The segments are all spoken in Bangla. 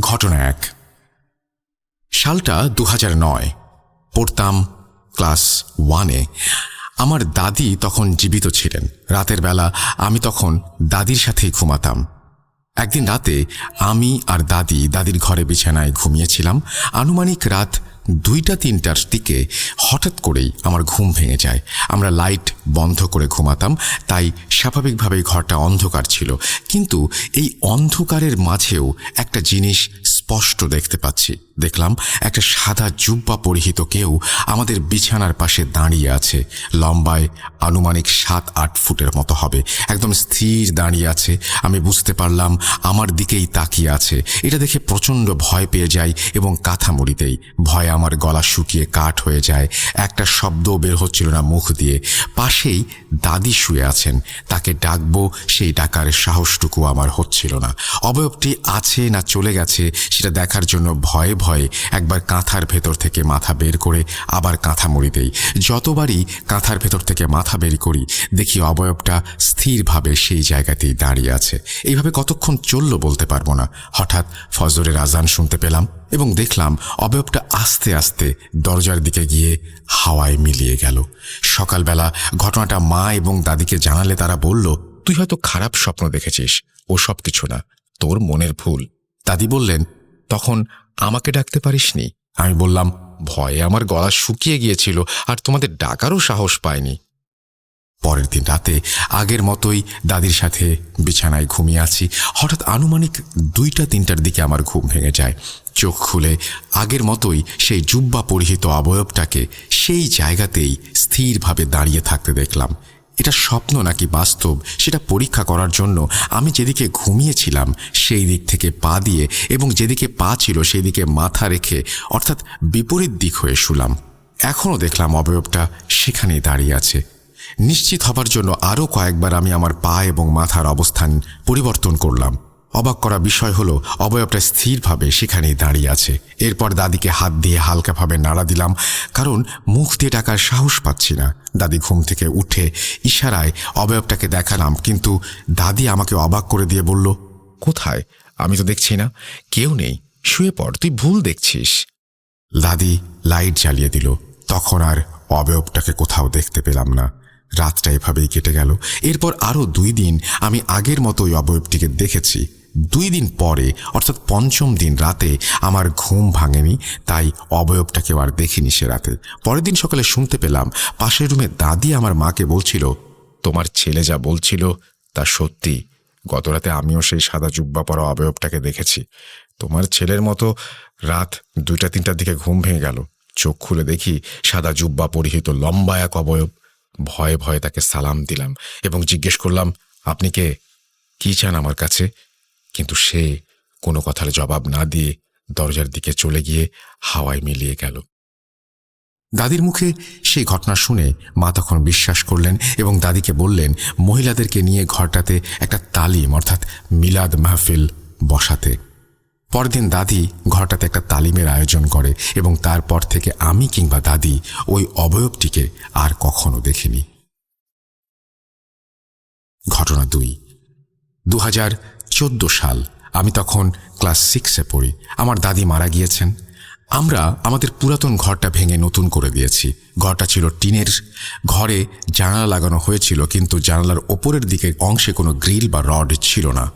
ঘটনা এক। সালটা দু নয়। পড়তাম ক্লাস ওয়ানে। আমার দাদি তখন জীবিত ছিলেন। রাতের বেলা আমি তখন দাদির সাথেই ঘুমাতাম। একদিন রাতে আমি আর দাদি দাদির ঘরে বিছানায় ঘুমিয়েছিলাম। আনুমানিক রাত দুইটা তিনটার দিকে হঠাৎ করেই আমার ঘুম ভেঙে যায়। আমরা লাইট বন্ধ করে ঘুমাতাম, তাই স্বাভাবিকভাবেই ঘরটা অন্ধকার ছিল। কিন্তু এই অন্ধকারের মাঝেও একটা জিনিস স্পষ্ট দেখতে পাচ্ছি। দেখলাম একটা সাদা জুব্বা পরিহিত কেউ আমাদের বিছানার পাশে দাঁড়িয়ে আছে। লম্বায় আনুমানিক সাত, আট ফুটের মতো হবে। একদম স্থির দাঁড়িয়ে আছে। আমি বুঝতে পারলাম আমার দিকেই তাকিয়ে আছে। এটা দেখে প্রচণ্ড ভয় পেয়ে যাই এবং কাঁথা মুড়িতেই ভয়ে আমার গলা শুকিয়ে কাঠ হয়ে যায়। একটা শব্দ বের হচ্ছিল না মুখ দিয়ে। পাশেই দাদি শুয়ে আছেন। তাকে ডাকবো, সেই ডাকার সাহসটুকু আমার হচ্ছিল না। অবয়বটি আছে না চলে গেছে সেটা দেখার জন্য ভয়ে ভয়ে একবার কাঁথার ভেতর থেকে মাথা বের করে আবার কাঁথা মুড়ি দেই। যতবারই কাঁথার ভেতর থেকে মাথা বের করি, দেখি অবয়বটা স্থিরভাবে সেই জায়গাতেই দাঁড়িয়ে আছে। এইভাবে কতক্ষণ চলল বলতে পারব না। হঠাৎ ফজরের আজান শুনতে পেলাম এবং দেখলাম অবয়বটা আস্তে আস্তে দরজার দিকে গিয়ে হাওয়ায় মিলিয়ে গেল। সকালবেলা ঘটনাটা মা এবং দাদিকে জানালে তারা বলল, তুই হয়তো খারাপ স্বপ্ন দেখেছিস। ও সব কিছু না, তোর মনের ভুল। দাদি বললেন তখন আমাকে ডাকতে পারিসনি? আমি বললাম, ভয়ে আমার গলা শুকিয়ে গিয়েছিল আর তোমাদের ডাকারও সাহস পায়নি পরের দিন রাতে আগের মতোই দাদির সাথে বিছানায় ঘুমিয়ে আছি। হঠাৎ আনুমানিক দুইটা তিনটার দিকে আমার ঘুম ভেঙে যায়। চোখ খুলে আগের মতোই সেই জুব্বা পরিহিত অবয়বটাকে সেই জায়গাতেই স্থিরভাবে দাঁড়িয়ে থাকতে দেখলাম। এটা স্বপ্ন নাকি বাস্তব? সেটা পরীক্ষা করার জন্য আমি যেদিকে ঘুমিয়েছিলাম, সেই দিক থেকে পা দিয়ে এবং যেদিকে পা ছিল সেই দিকে মাথা রেখে, অর্থাৎ বিপরীত দিক হয়ে শুলাম। এখনও দেখলাম অবয়বটা সেখানেই দাঁড়িয়ে আছে। নিশ্চিত হবার জন্য আরও কয়েকবার আমি আমার পা এবং মাথার অবস্থান পরিবর্তন করলাম। অবাক করা বিষয় হলো, অবয়বটা স্থিরভাবে সেখানেই দাঁড়িয়ে আছে। এরপর দাদিকে হাত দিয়ে হালকাভাবে নাড়া দিলাম, কারণ মুখ দিয়ে টাকার সাহস পাচ্ছি না। দাদি ঘুম থেকে উঠে ইশারায় অবয়বটাকে দেখালাম, কিন্তু দাদি আমাকে অবাক করে দিয়ে বলল, কোথায়? আমি তো দেখছি না। কেউ নেই। শুয়ে পড়, তুই ভুল দেখছিস। দাদি লাইট জ্বালিয়ে দিল। তখন আর অবয়বটাকে কোথাও দেখতে পেলাম না। রাতটা এভাবেই কেটে গেল। এরপর আরও দুই দিন আমি আগের মতোই অবয়বটিকে দেখেছি। দুই দিন পরে, অর্থাৎ পঞ্চম দিন রাতে, আমার ঘুম ভাঙেনি, তাই অবয়বটাকেও আর দেখিনি সে রাতে। পরের দিন সকালে শুনতে পেলাম, পাশের রুমে দাদি আমার মাকে বলছিল, তোমার ছেলে যা বলছিল, তা সত্যি। গতরাতে আমিও সেই সাদা জুব্বা পরা অবয়বটাকে দেখেছি। তোমার ছেলের মতো রাত দুইটা তিনটার দিকে ঘুম ভেঙে গেল। চোখ খুলে দেখি সাদা জুব্বা পরিহিত লম্বা এক অবয়ব। ভয়ে ভয়ে তাকে সালাম দিলাম এবং জিজ্ঞেস করলাম, আপনি কে? কী চান আমার কাছে? কিন্তু সে কোনো কথার জবাব না দিয়ে দরজার দিকে চলে গিয়ে হাওয়ায় মিলিয়ে গেল। দাদির মুখে সেই ঘটনা শুনে মা তখন বিশ্বাস করলেন এবং দাদিকে বললেন, মহিলাদেরকে নিয়ে ঘরটাতে একটা তালিম অর্থাৎ মিলাদ মাহফিল বসাতে। পরদিন দাদি ঘরটাতে একটা তালিমের আয়োজন করে এবং তারপর থেকে আমি কিংবা দাদি ওই অবয়বটিকে আর কখনো দেখিনি। ঘটনা দুই। দু চোদ্দ সাল। আমি তখন ক্লাস সিক্সে পড়ি। আমার দাদি মারা গিয়েছেন। আমরা আমাদের পুরাতন ঘরটা ভেঙে নতুন করে দিয়েছি। ঘরটা ছিল টিনের। ঘরে জানালা লাগানো হয়েছিল, কিন্তু জানালার ওপরের দিকের অংশে কোনো গ্রিল বা রড ছিল না।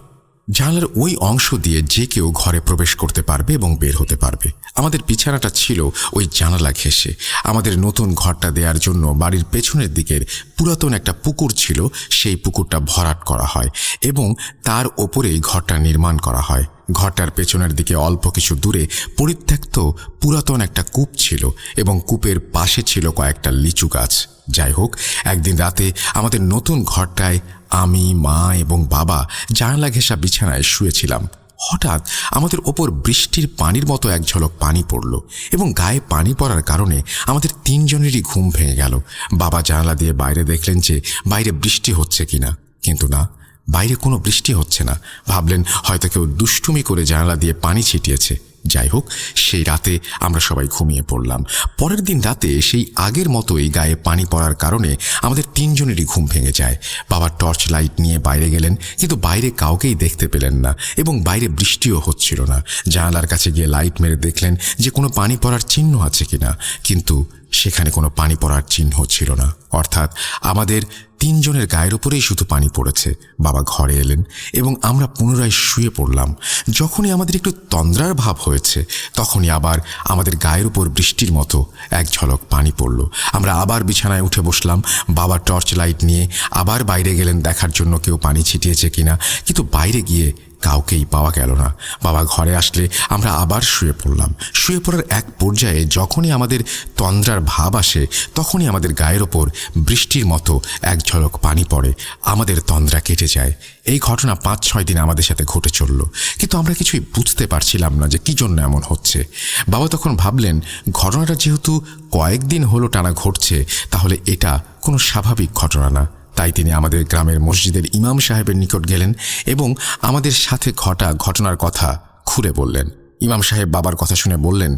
জানালার ওই অংশ দিয়ে যে কেউ ঘরে প্রবেশ করতে পারবে এবং বের হতে পারবে। আমাদের বিছানাটা ছিল ওই জানালা ঘেঁষে। আমাদের নতুন ঘরটা দেওয়ার জন্য বাড়ির পেছনের দিকের পুরাতন একটা পুকুর ছিল, সেই পুকুরটা ভরাট করা হয় এবং তার ওপরেই ঘরটা নির্মাণ করা হয়। ঘরটার পেছনের দিকে অল্প কিছু দূরে পরিত্যক্ত পুরাতন একটা কূপ ছিল এবং কূপের পাশে ছিল কয়েকটা লিচু গাছ। যাই হোক, একদিন রাতে আমাদের নতুন ঘরটায় আমি, মা এবং বাবা জানলা ঘেঁষা বিছানায় শুয়েছিলাম। হঠাৎ আমাদের ওপর বৃষ্টির পানির মতো এক ঝলক পানি পড়ল এবং গায়ে পানি পড়ার কারণে আমাদের তিনজনেরই ঘুম ভেঙে গেল। বাবা জানলা দিয়ে বাইরে দেখলেন যে বাইরে বৃষ্টি হচ্ছে কিনা। কিন্তু না, বাইরে কোনো বৃষ্টি হচ্ছে না। ভাবলেন হয়তো কেউ দুষ্টুমি করে জানলা দিয়ে পানি ছিটিয়েছে। যাই হোক, সেই রাতে আমরা সবাই ঘুমিয়ে পড়লাম। পরের দিন রাতে সেই আগের মতোই গায়ে পানি পড়ার কারণে আমাদের তিনজনেরই ঘুম ভেঙে যায়। বাবা টর্চ লাইট নিয়ে বাইরে গেলেন, কিন্তু বাইরে কাউকেই দেখতে পেলেন না এবং বাইরে বৃষ্টিও হচ্ছিল না। জানালার কাছে গিয়ে লাইট মেরে দেখলেন যে কোনো পানি পড়ার চিহ্ন আছে কিনা। কিন্তু সেখানে কোনো পানি পড়ার চিহ্ন ছিল না। অর্থাৎ আমাদের তিনজনের গায়ের উপরেই শুধু পানি পড়েছে। বাবা ঘরে এলেন এবং আমরা পুনরায় শুয়ে পড়লাম। যখনই আমাদের একটু তন্দ্রার ভাব হয়েছে, তখনই আবার আমাদের গায়ের উপর বৃষ্টির মতো এক ঝলক পানি পড়ল। আমরা আবার বিছানায় উঠে বসলাম। বাবা টর্চ লাইট নিয়ে আবার বাইরে গেলেন দেখার জন্য কেউ পানি ছিটিয়েছে কিনা। কিন্তু বাইরে গিয়ে কাউকেই পাওয়া গেল না। বাবা ঘরে আসলে আমরা আবার শুয়ে পড়লাম। শুয়ে পড়ার এক পর্যায়ে যখনই আমাদের তন্দ্রার ভাব আসে, তখনই আমাদের গায়ের ওপর বৃষ্টির মতো এক ঝলক পানি পড়ে। আমাদের তন্দ্রা কেটে যায়। এই ঘটনা পাঁচ ছয় দিন আমাদের সাথে ঘটে চলল। কিন্তু আমরা কিছুই বুঝতে পারছিলাম না যে কি জন্য এমন হচ্ছে। বাবা তখন ভাবলেন, ঘটনাটা যেহেতু কয়েকদিন হলো টানা ঘটছে, তাহলে এটা কোনো স্বাভাবিক ঘটনা না। তাই তিনি আমাদের গ্রামের মসজিদের ইমাম সাহেবের নিকট গেলেন এবং আমাদের সাথে ঘটা ঘটনার কথা খুলে বললেন। ইমাম সাহেব বাবার কথা শুনে বললেন,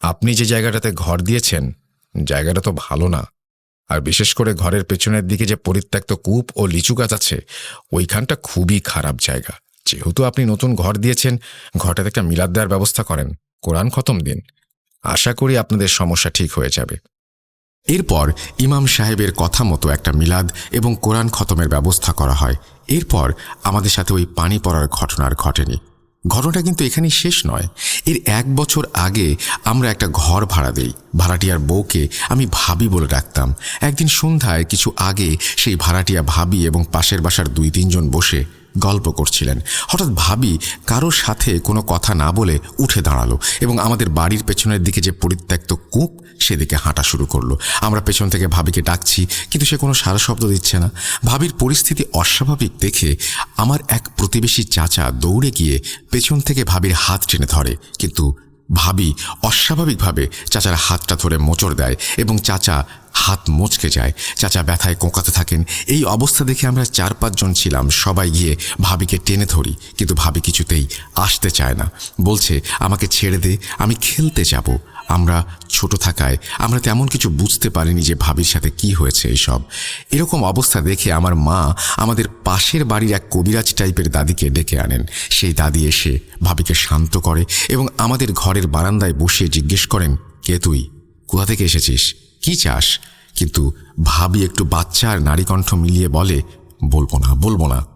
আপনি যে জায়গাটাতে ঘর দিয়েছেন, জায়গাটা তো ভালো না। আর বিশেষ করে ঘরের পেছনের দিকে যে পরিত্যক্ত কূপ ও লিচু গাছ আছে, ওইখানটা খুবই খারাপ জায়গা। যেহেতু আপনি নতুন ঘর দিয়েছেন, ঘরটাতে একটা মিলাদ দেওয়ার ব্যবস্থা করেন। কোরআন খতম দিন। আশা করি আপনাদের সমস্যা ঠিক হয়ে যাবে। এরপর ইমাম সাহেবের কথা মতো একটা মিলাদ এবং কোরআন খতমের ব্যবস্থা করা হয়। এরপর আমাদের সাথে ওই পানি পড়ার ঘটনার ঘটেনি। ঘটনাটা কিন্তু এখানেই শেষ নয়। এর এক বছর আগে আমরা একটা ঘর ভাড়া দেই। ভাড়াটিয়ার বউকে আমি ভাবি বলে ডাকতাম। একদিন সন্ধ্যায় কিছু আগে সেই ভাড়াটিয়া ভাবি এবং পাশের বাসার দুই তিনজন বসে গল্প করছিলেন। হঠাৎ ভাবি কারোর সাথে কোনো কথা না বলে উঠে দাঁড়াল এবং আমাদের বাড়ির পেছনের দিকে যে পরিত্যক্ত কূপ, সেদিকে হাঁটা শুরু করল। আমরা পেছন থেকে ভাবিকে ডাকছি, কিন্তু সে কোনো সারা শব্দ দিচ্ছে না। ভাবির পরিস্থিতি অস্বাভাবিক দেখে আমার এক প্রতিবেশী চাচা দৌড়ে গিয়ে পেছন থেকে ভাবির হাত টেনে ধরে, কিন্তু ভাবি অস্বাভাবিকভাবে চাচার হাতটা ধরে মোচড় দেয় এবং চাচা হাত মোচকে যায়। চাচা ব্যথায় কোঁকাতে থাকেন। এই অবস্থা দেখে আমরা চার পাঁচজন ছিলাম। সবাই গিয়ে ভাবিকে টেনে ধরি, কিন্তু ভাবি কিছুতেই আসতে চায় না। বলছে, আমাকে ছেড়ে দে, আমি খেলতে যাব। আমরা ছোট থাকায় আমরা তেমন কিছু বুঝতে পারিনি যে ভাবির সাথে কি হয়েছে এসব। এরকম অবস্থা দেখে আমার মা আমাদের পাশের বাড়ির এক কবিরাজ টাইপের দাদিকে ডেকে আনেন। সেই দাদি এসে ভাবিকে শান্ত করে এবং আমাদের ঘরের বারান্দায় বসে জিজ্ঞেস করেন, কে তুই? কোথা থেকে এসেছিস? কি চাস? কিন্তু ভাবি একটু বাচ্চা আর নারীকণ্ঠ মিলিয়ে বলে, বলব না বলব না।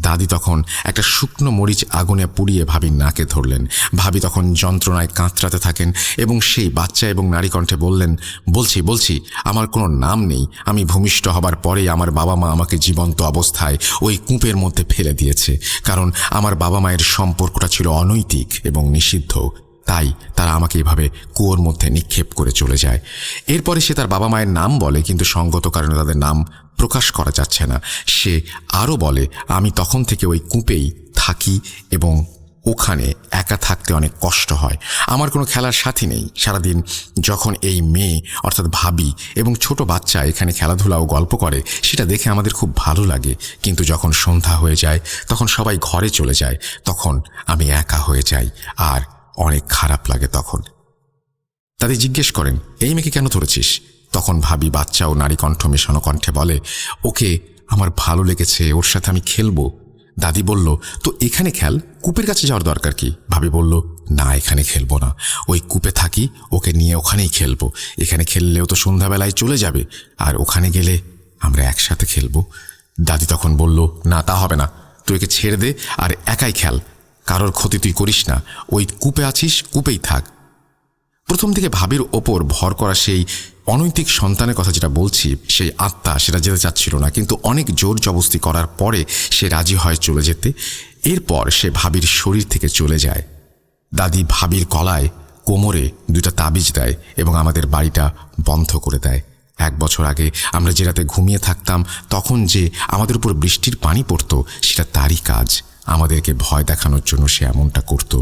দাদি তখন একটা শুকনো মরিচ আগুনে পুড়িয়ে ভাবির নাকে ধরলেন। ভাবি তখন যন্ত্রণায় কাঁতরাতে থাকেন এবং সেই বাচ্চা এবং নারীকণ্ঠে বললেন, বলছি বলছি, আমার কোনো নাম নেই। আমি ভূমিষ্ঠ হবার পরেই আমার বাবা মা আমাকে জীবন্ত অবস্থায় ওই কূপের মধ্যে ফেলে দিয়েছে। কারণ আমার বাবা মায়ের সম্পর্কটা ছিল অনৈতিক এবং নিষিদ্ধ। তাই তারা আমাকে এভাবে কুয়োর মধ্যে নিক্ষেপ করে চলে যায়। এরপরে সে তার বাবা মায়ের নাম বলে, কিন্তু সঙ্গত কারণে তাদের নাম প্রকাশ করা যাচ্ছে না। সে আরও বলে, আমি তখন থেকে ওই কূপেই থাকি এবং ওখানে একা থাকতে অনেক কষ্ট হয়। আমার কোনো খেলার সাথী নেই। সারাদিন যখন এই মেয়ে, অর্থাৎ ভাবি এবং ছোট বাচ্চা এখানে খেলাধুলা ও গল্প করে, সেটা দেখে আমাদের খুব ভালো লাগে। কিন্তু যখন সন্ধ্যা হয়ে যায়, তখন সবাই ঘরে চলে যায়। তখন আমি একা হয়ে যাই আর অনেক খারাপ লাগে তখন। তাদের জিজ্ঞেস করেন, এই মেয়েকে কেন ধরেছিস? তখন ভাবি বাচ্চা ও নারী কণ্ঠ মেশানো কণ্ঠে বলে, ওকে, আমার ভালো লেগেছে, ওর সাথে আমি খেলব। দাদি বলল, তো এখানে খেল, কূপের কাছে যাওয়ার দরকার কি? ভাবি বলল, না, এখানে খেলব না। ওই কূপে থাকি, ওকে নিয়ে ওখানেই খেলব। এখানে খেললেও তো সন্ধ্যাবেলায় চলে যাবে, আর ওখানে গেলে আমরা একসাথে খেলব। দাদি তখন বলল, না, তা হবে না। তুই একে ছেড়ে দে আর একাই খেল। কারোর ক্ষতি তুই করিস না। ওই কূপে আছিস, কূপেই থাক। প্রথম থেকে ভাবির ওপর ভর করা সেই অনৈতিক সন্তানের কথা যেটা বলছি, সেই আত্মা সেটা যেতে চাচ্ছিল না। কিন্তু অনেক জোর জবস্তি করার পরে সে রাজি হয় চলে যেতে। এরপর সে ভাবির শরীর থেকে চলে যায়। দাদি ভাবির কলায় কোমরে দুটা তাবিজ দেয় এবং আমাদের বাড়িটা বন্ধ করে দেয়। এক বছর আগে আমরা যে রাতে ঘুমিয়ে থাকতাম, তখন যে আমাদের উপর বৃষ্টির পানি পড়তো, সেটা তারই কাজ। আমাদেরকে ভয় দেখানোর জন্য সে এমনটা করত।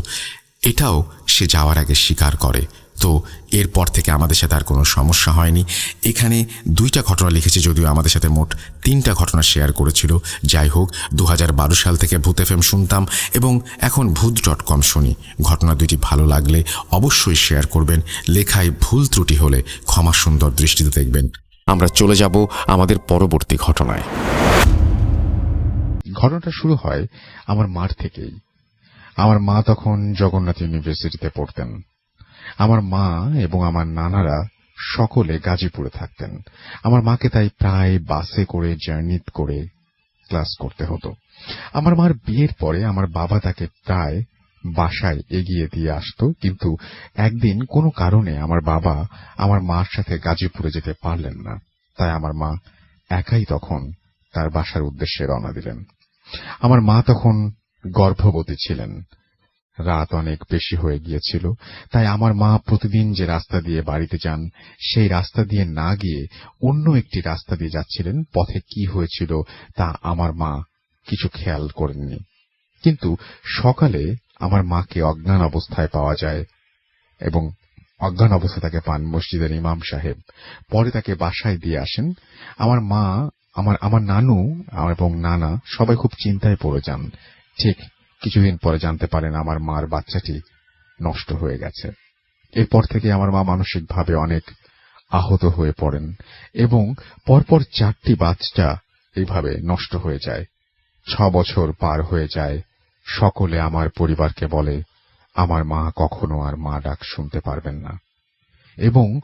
এটাও সে যাওয়ার আগে স্বীকার করে। তো এরপর থেকে আমাদের সাথে আর কোনো সমস্যা হয়নি। এখানে দুইটা ঘটনা লিখেছে যদিও আমাদের সাথে মোট তিনটা ঘটনা শেয়ার করেছিল। যাই হোক দু হাজার বারো সাল থেকে ভূত এফ শুনতাম এবং এখন ভূত ডট কম শুনি। ঘটনা দুইটি ভালো লাগলে অবশ্যই শেয়ার করবেন। লেখায় ভুল ত্রুটি হলে ক্ষমা সুন্দর দৃষ্টিতে দেখবেন। আমরা চলে যাব আমাদের পরবর্তী ঘটনায়। ঘটনাটা শুরু হয় আমার মার থেকেই। আমার মা তখন জগন্নাথ ইউনিভার্সিটিতে পড়তেন। আমার মা এবং আমার নানারা সকলে গাজীপুরে থাকতেন। আমার মাকে তাই প্রায় বাসে করে জার্নি করে ক্লাস করতে হতো। আমার মার বিয়ের পরে আমার বাবা তাকে প্রায় বাসায় এগিয়ে দিয়ে আসতো, কিন্তু একদিন কোনো কারণে আমার বাবা আমার মার সাথে গাজীপুরে যেতে পারলেন না। তাই আমার মা একাই তখন তার বাসার উদ্দেশ্যে রওনা দিলেন। আমার মা তখন গর্ভবতী ছিলেন। রাত অনেক বেশি হয়ে গিয়েছিল, তাই আমার মা প্রতিদিন যে রাস্তা দিয়ে বাড়িতে যান, সেই রাস্তা দিয়ে না গিয়ে অন্য একটি রাস্তা দিয়ে যাচ্ছিলেন, পথে কি হয়েছিল তা আমার মা কিছু খেয়াল করেননি। কিন্তু সকালে আমার মাকে অজ্ঞান অবস্থায় পাওয়া যায় এবং অজ্ঞান অবস্থায় তাকে পান মসজিদের ইমাম সাহেব। পরে তাকে বাসায় দিয়ে আসেন। আমার মা, আমার আমার নানু এবং নানা সবাই খুব চিন্তায় পড়ে যান। ঠিক কিছুদিন পরে জানতে পারেন আমার মার বাচ্চাটি নষ্ট হয়ে গেছে। এরপর থেকে আমার মা মানসিকভাবে অনেক আহত হয়ে পড়েন এবং পরপর চারটি বাচ্চা এইভাবে নষ্ট হয়ে যায়। ছ বছর পার হয়ে যায়। সকলে আমার পরিবারকে বলে, আমার মা কখনো আর মা ডাক শুনতে পারবেন না। এবং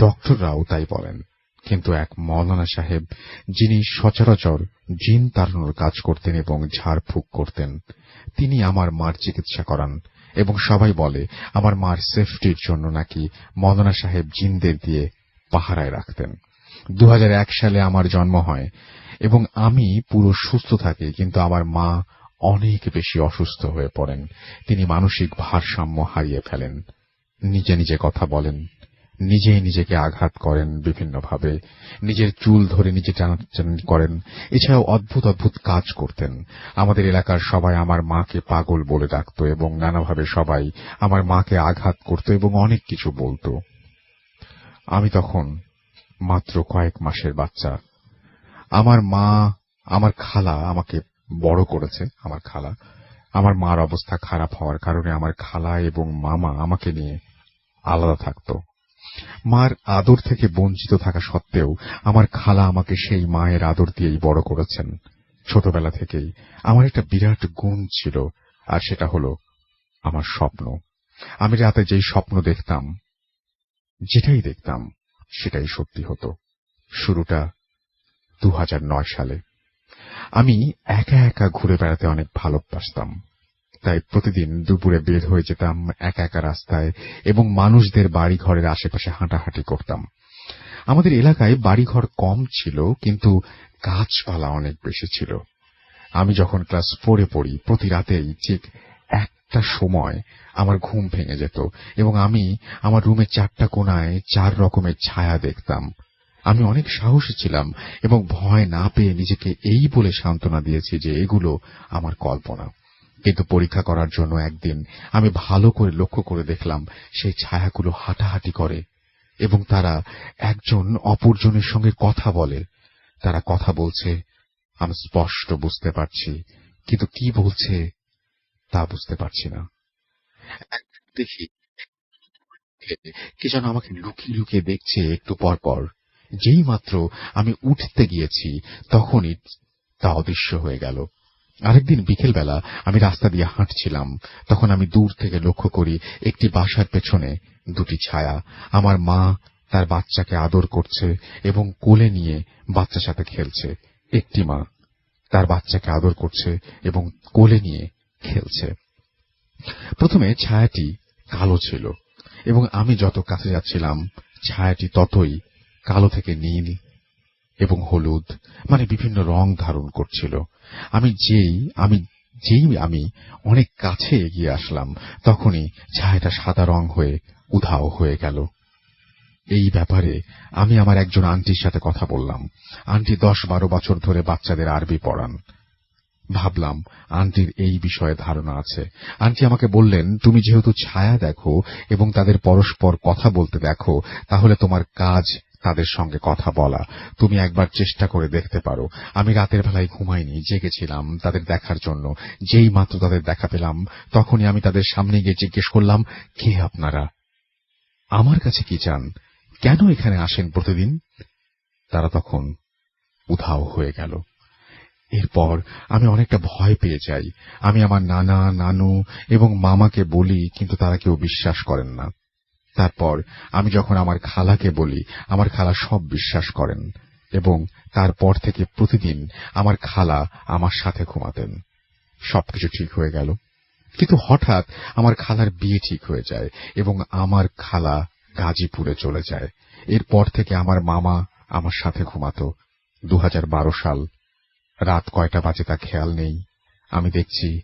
ডক্টররাও তাই বলেন। কিন্তু এক মৌলানা সাহেব, যিনি সচরাচর জিন তাড়ানোর কাজ করতেন এবং ঝাড়ফুঁক করতেন, তিনি আমার মার চিকিৎসা করান এবং সবাই বলে, আমার মার সেফটির জন্য নাকি মৌলানা সাহেব জিনদের দিয়ে পাহারায় রাখতেন। দু হাজার এক সালে আমার জন্ম হয় এবং আমি পুরো সুস্থ থাকি, কিন্তু আমার মা অনেক বেশি অসুস্থ হয়ে পড়েন। তিনি মানসিক ভারসাম্য হারিয়ে ফেলেন। নিজে নিজে কথা বলেন। নিজেই নিজেকে আঘাত করেন বিভিন্নভাবে। নিজের চুল ধরে নিজে টানাটানি করেন। এছাড়াও অদ্ভুত অদ্ভুত কাজ করতেন। আমাদের এলাকার সবাই আমার মাকে পাগল বলে ডাকত এবং নানাভাবে সবাই আমার মাকে আঘাত করত এবং অনেক কিছু বলতো। আমি তখন মাত্র কয়েক মাসের বাচ্চা। আমার মা, আমার খালা আমাকে বড় করেছে, আমার খালা। আমার মার অবস্থা খারাপ হওয়ার কারণে আমার খালা এবং মামা আমাকে নিয়ে আলাদা থাকতো। মার আদর থেকে বঞ্চিত থাকা সত্ত্বেও আমার খালা আমাকে সেই মায়ের আদর দিয়েই বড় করেছেন। ছোটবেলা থেকেই আমার একটা বিরাট গুণ ছিল, আর সেটা হলো আমার স্বপ্ন। আমি রাতে যেই স্বপ্ন দেখতাম, যেটাই দেখতাম, সেটাই সত্যি হতো। শুরুটা দু হাজার নয় সালে। আমি একা একা ঘুরে বেড়াতে অনেক ভালোবাসতাম। তাই প্রতিদিন দুপুরে বের হয়ে যেতাম একা একা রাস্তায় এবং মানুষদের বাড়ি ঘরের আশেপাশে হাঁটাহাঁটি করতাম। আমাদের এলাকায় বাড়িঘর কম ছিল, কিন্তু গাছপালা অনেক বেশি ছিল। আমি যখন ক্লাস ফোরে পড়ি, প্রতি রাতেই ঠিক একটা সময় আমার ঘুম ভেঙে যেত এবং আমি আমার রুমের চারটা কোনায় চার রকমের ছায়া দেখতাম। আমি অনেক সাহসী ছিলাম এবং ভয় না পেয়ে নিজেকে এই বলে সান্ত্বনা দিয়েছি যে এগুলো আমার কল্পনা। কিন্তু পরীক্ষা করার জন্য একদিন আমি ভালো করে লক্ষ্য করে দেখলাম সেই ছায়াগুলো হাঁটাহাঁটি করে এবং তারা একজন অপরজনের সঙ্গে কথা বলে। তারা কথা বলছে, আমি স্পষ্ট বুঝতে পারছি, কিন্তু কি বলছে তা বুঝতে পারছি না। দেখি, কে যেন আমাকে লুকিয়ে লুকিয়ে দেখছে একটু পর পর। যেই মাত্র আমি উঠতে গিয়েছি, তখনই তা অদৃশ্য হয়ে গেল। আরেকদিন বিকেলবেলা আমি রাস্তা দিয়ে হাঁটছিলাম। তখন আমি দূর থেকে লক্ষ্য করি একটি বাসার পেছনে দুটি ছায়া। আমার মা তার বাচ্চাকে আদর করছে এবং কোলে নিয়ে বাচ্চার সাথে খেলছে। একটি মা তার বাচ্চাকে আদর করছে এবং কোলে নিয়ে খেলছে। প্রথমে ছায়াটি কালো ছিল এবং আমি যত কাছে যাচ্ছিলাম, ছায়াটি ততই কালো থেকে নীল এবং হলুদ মানে বিভিন্ন রং ধারণ করছিল। আমি যেই, আমি অনেক কাছে এগিয়ে আসলাম, তখনই ছায়াটা সাদা রং হয়ে উধাও হয়ে গেল। এই ব্যাপারে আমি আমার একজন আন্টির সাথে কথা বললাম। আন্টি দশ বারো বছর ধরে বাচ্চাদের আরবি পড়ান। ভাবলাম, আন্টির এই বিষয়ে ধারণা আছে। আন্টি আমাকে বললেন, তুমি যেহেতু ছায়া দেখো এবং তাদের পরস্পর কথা বলতে দেখো, তাহলে তোমার কাজ তাদের সঙ্গে কথা বলা। তুমি একবার চেষ্টা করে দেখতে পারো। আমি রাতের বেলায় ঘুমাইনি, জেগেছিলাম তাদের দেখার জন্য। যেই মাত্র তাদের দেখা পেলাম, তখনই আমি তাদের সামনে গিয়ে জিজ্ঞেস করলাম, কে আপনারা? আমার কাছে কি চান? কেন এখানে আসেন প্রতিদিন? তারা তখন উধাও হয়ে গেল। এরপর আমি অনেকটা ভয় পেয়ে যাই। আমি আমার নানা, নানু এবং মামাকে বলি, কিন্তু তারা কেউ বিশ্বাস করেন না। তারপর আমি যখন আমার খালাকে বলি, আমার খালা সব বিশ্বাস করেন এবং তারপর থেকে প্রতিদিন আমার খালা আমার সাথে ঘুমাতেন। সবকিছু ঠিক হয়ে গেল। কিন্তু হঠাৎ আমার খালার বিয়ে ঠিক হয়ে যায় এবং আমার খালা গাজীপুরে চলে যায়। এরপর থেকে আমার মামা আমার সাথে ঘুমাতো। দু সাল রাত কয়টা বাজে তা খেয়াল নেই। আমি দেখছি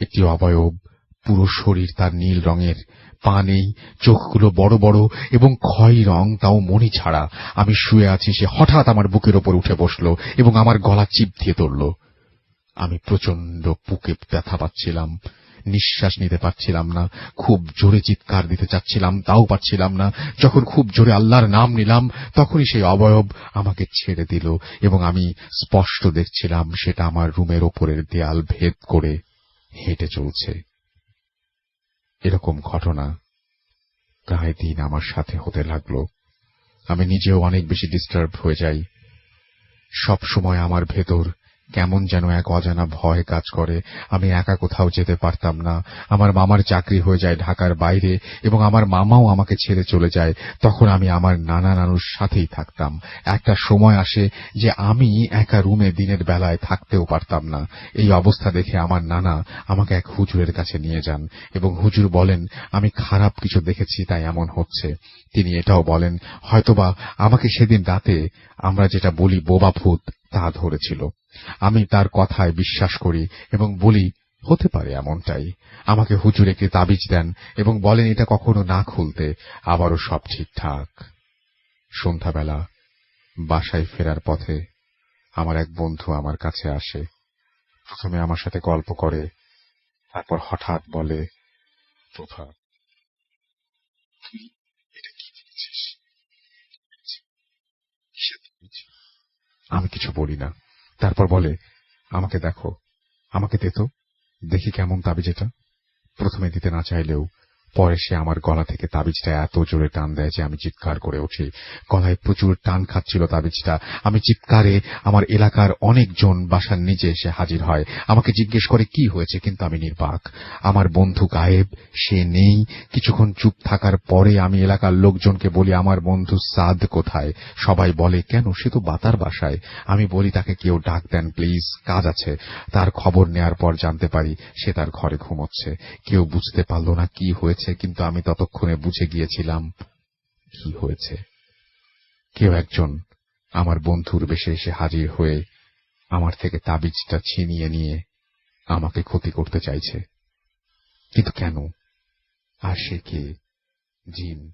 একটি অবয়ব পুরো শরীর তার নীল রঙের। পা নেই, চোখগুলো বড় বড় এবং খয় রং তাও মনি ছাড়া। আমি শুয়ে আছি, সে হঠাৎ আমার বুকের ওপর উঠে বসল এবং আমার গলা চিপ দিয়ে ধরল আমি প্রচণ্ড বুকে ব্যথা পাচ্ছিলাম, নিঃশ্বাস নিতে পারছিলাম না, খুব জোরে চিৎকার দিতে চাচ্ছিলাম, তাও পারছিলাম না। যখন খুব জোরে আল্লাহর নাম নিলাম, তখনই সেই অবয়ব আমাকে ছেড়ে দিল এবং আমি স্পষ্ট দেখছিলাম সেটা আমার রুমের ওপরের দেয়াল ভেদ করে হেঁটে চলছে। এরকম ঘটনা প্রায় দিন আমার সাথে হতে লাগল। আমি নিজেও অনেক বেশি ডিস্টার্ব হয়ে যাই। সব সময় আমার ভেতর কেমন যেন এক অজানা ভয় কাজ করে। আমি একা কোথাও যেতে পারতাম না। আমার মামার চাকরি হয়ে যায় ঢাকার বাইরে এবং আমার মামাও আমাকে ছেড়ে চলে যায়। তখন আমি আমার নানা নানুর সাথেই থাকতাম। একটা সময় আসে যে আমি একা রুমে দিনের বেলায় থাকতেও পারতাম না। এই অবস্থা দেখে আমার নানা আমাকে এক হুজুরের কাছে নিয়ে যান এবং হুজুর বলেন, আমি খারাপ কিছু দেখেছি, তাই এমন হচ্ছে। তিনি এটাও বলেন, হয়তোবা আমাকে সেদিন রাতে আমরা যেটা বলি বোবা ভূত, তা ধরেছিল। আমি তার কথায় বিশ্বাস করি এবং বলি, হতে পারে এমনটাই। আমাকে হুজুর একটি তাবিজ দেন এবং বলেন, এটা কখনো না খুলতে, আবারও সব ঠিকঠাক। সন্ধ্যাবেলা বাসায় ফেরার পথে আমার এক বন্ধু আমার কাছে আসে। প্রথমে আমার সাথে গল্প করে, তারপর হঠাৎ বলে, প্রভা? আমি কিছু বলি না। তারপর বলে, আমাকে দেখো, আমাকে দে তো দেখি কেমন তাবিজ এটা প্রথমে দিতে না চাইলেও পরে সে আমার গলা থেকে তাবিজটা এত জোরে টান দেয় যে আমি চিৎকার করে উঠি। গলায় প্রচুর টান খাচ্ছিল তাবিজটা। আমি চিৎকারে আমার এলাকার অনেকজন বাসার নিচে এসে হাজির হয়। আমাকে জিজ্ঞেস করে, কি হয়েছে? কিন্তু আমি নির্বাক। আমার বন্ধু গায়েব, সে নেই। কিছুক্ষণ চুপ থাকার পরে আমি এলাকার লোকজনকে বলি, আমার বন্ধু সাদ কোথায়? সবাই বলে, কেন? সে তো বাতার বাসায়। আমি বলি, তাকে কেউ ডাক দেন, প্লিজ। কাজ আছে। তার খবর নেয়ার পর জানতে পারি, সে তার ঘরে ঘুমোচ্ছে। কেউ বুঝতে পারল না কি হয়েছে, কিন্তু আমি ততক্ষণে বুঝে গিয়েছিলাম কি হয়েছে। কেউ একজন আমার বন্ধুর বেশে এসে হাজির হয়ে আমার থেকে তাবিজটা ছিনিয়ে নিয়ে আমাকে ক্ষতি করতে চাইছে। কিন্তু কেন? আর সে কে? জিন।